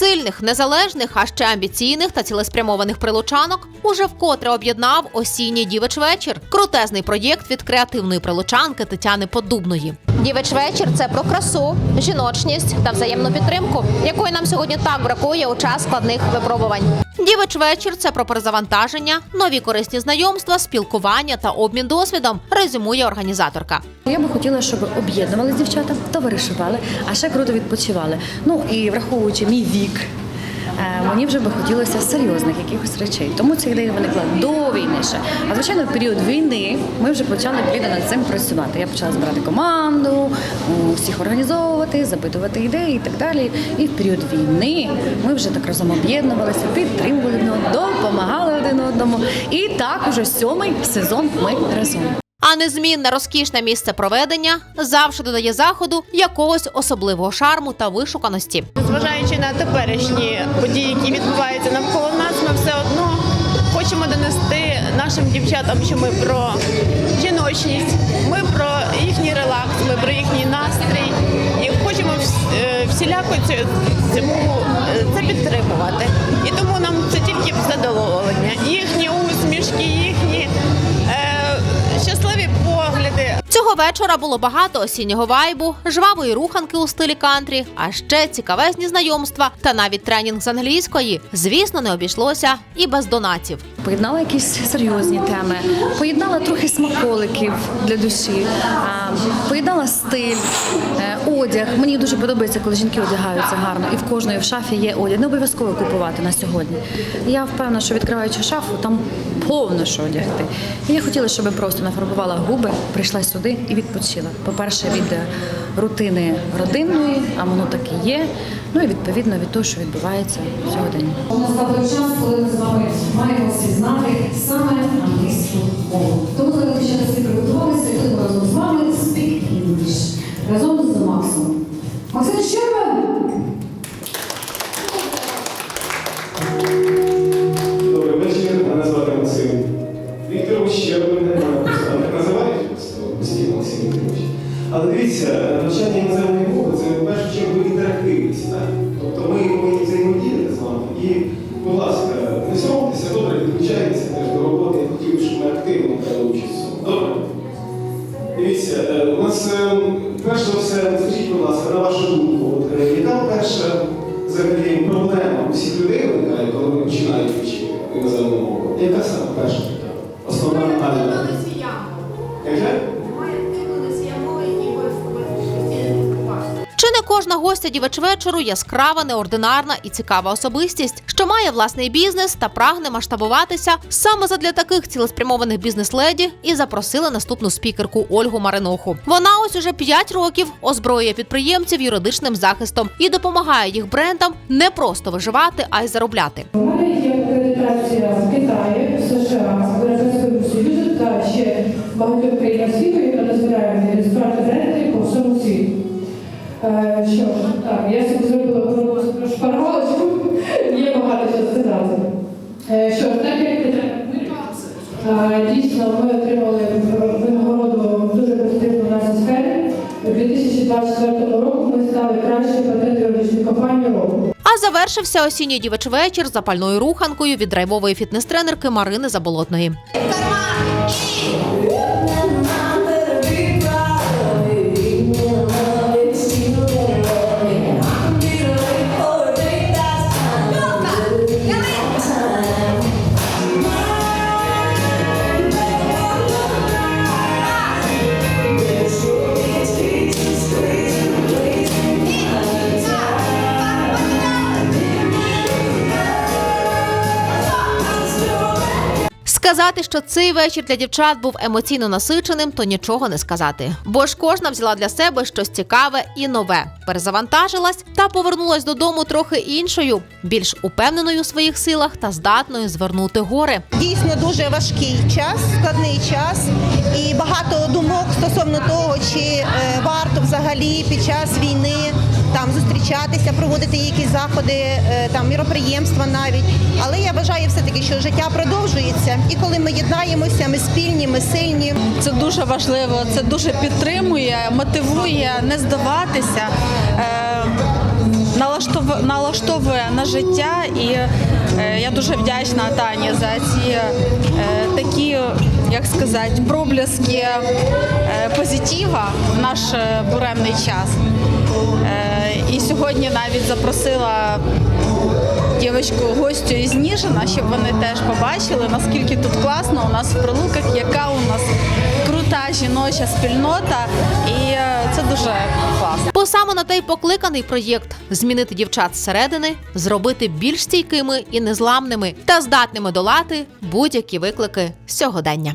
Сильних, незалежних, а ще амбіційних та цілеспрямованих прилучанок уже вкотре об'єднав осінній дівеч вечір. Крутезний проєкт від креативної прилучанки Тетяни Подубної. Дівеч вечір це про красу, жіночність та взаємну підтримку, якої нам сьогодні так бракує у час складних випробувань. Дівич вечір це про перезавантаження, нові корисні знайомства, спілкування та обмін досвідом. Резюмує організаторка. Я би хотіла, щоб об'єднували дівчата, товаришували, а ще круто відпочивали. Ну і враховуючи мій вік. Е, Мені вже би хотілося серйозних якихось речей. Тому ця ідея виникла до війни ще. А звичайно, в період війни ми вже почали плідно над цим працювати. Я почала збирати команду, всіх організовувати, запитувати ідеї і так далі. І в період війни ми вже так разом об'єднувалися, підтримували одного, допомагали один одному. І так уже сьомий сезон ми разом. А незмінне розкішне місце проведення завжди додає заходу якогось особливого шарму та вишуканості. Зважаючи на теперішні події, які відбуваються навколо нас, ми все одно хочемо донести нашим дівчатам, що ми про жіночність, ми про їхній релакс, ми про їхній настрій і хочемо е, всіляко цьому е, це підтримувати. Цього вечора було багато осіннього вайбу, жвавої руханки у стилі кантрі, а ще цікавезні знайомства та навіть тренінг з англійської. Звісно, не обійшлося і без донатів. Поєднала якісь серйозні теми, поєднала трохи смаколиків для душі, поєднала стиль, е, одяг. Мені дуже подобається, коли жінки одягаються гарно, і в кожної в шафі є одяг. Не обов'язково купувати на сьогодні. Я впевнена, що відкриваючи шафу, там повно що одягти. І я хотіла, щоб просто нафарбувала губи, прийшла сюди і відпочила. По-перше, від е, рутини родинної, а воно так і є. Ну і відповідно від того, що відбувається сьогодні. Настав той час, коли ми з вами маємо всі знати саме англійську мову. Тому зараз всі приготувалися і будемо разом з вами Speak English. Разом з Максом. Максим Щербан! Добрий вечір, мене звати Максим. Так називають постійно Але дивіться, навчання іноземної мови це в першу чергу інтерактивність. Так? Тобто ми повинні взаємодіяти з вами. І, будь ласка, не соромтеся, добре, підключайтеся теж до роботи. Я хотів, щоб ми активно брали участь. Добре? Дивіться, е, у нас е, перш за все, скажіть, будь ласка, на вашу думку, е, яка перша взагалі проблема у всіх людей виникає, коли вони починають вчити іноземну мову? Яка саме перша кожна гостя дівич вечору яскрава, неординарна і цікава особистість, що має власний бізнес та прагне масштабуватися саме задля таких цілеспрямованих бізнес-леді і запросили наступну спікерку Ольгу Мариноху. Вона ось уже 5 років озброює підприємців юридичним захистом і допомагає їх брендам не просто виживати, а й заробляти. У мене є акредитація в Китаї, США, в Європейському Союзі та ще багатьох Що ж, так, я собі зробила про шпаргалочку, є багато що сказати. Е, Що ж, так як е, дійсно ми отримали винагороду дуже позитивну в нашій сфері. У 2024 року ми стали кращою патент-юридичною компанією року. А завершився осінній дівич вечір запальною руханкою від драйвової фітнес-тренерки Марини Заболотної. Сказати, що цей вечір для дівчат був емоційно насиченим, то нічого не сказати. Бо ж кожна взяла для себе щось цікаве і нове, перезавантажилась та повернулась додому трохи іншою, більш упевненою у своїх силах та здатною звернути гори. Дійсно дуже важкий час, складний час, і багато думок стосовно того, чи е, варто взагалі під час війни зустрічатися, проводити якісь заходи, е, там міроприємства навіть. Але я вважаю все таки, що життя продовжується, і коли ми єднаємося, ми спільні, ми сильні. Це дуже важливо, це дуже підтримує, мотивує не здаватися, е, налаштовує на життя. І е, я дуже вдячна Тані за ці такі, як сказати, проблески позитива в наш буремний час. І сьогодні навіть запросила дівчинку гостю із Ніжина, щоб вони теж побачили, наскільки тут класно у нас в прилуках, яка у нас крута жіноча спільнота, і е, це дуже класно. Бо саме на те й покликаний проєкт змінити дівчат зсередини, зробити більш стійкими і незламними та здатними долати будь-які виклики сьогодення.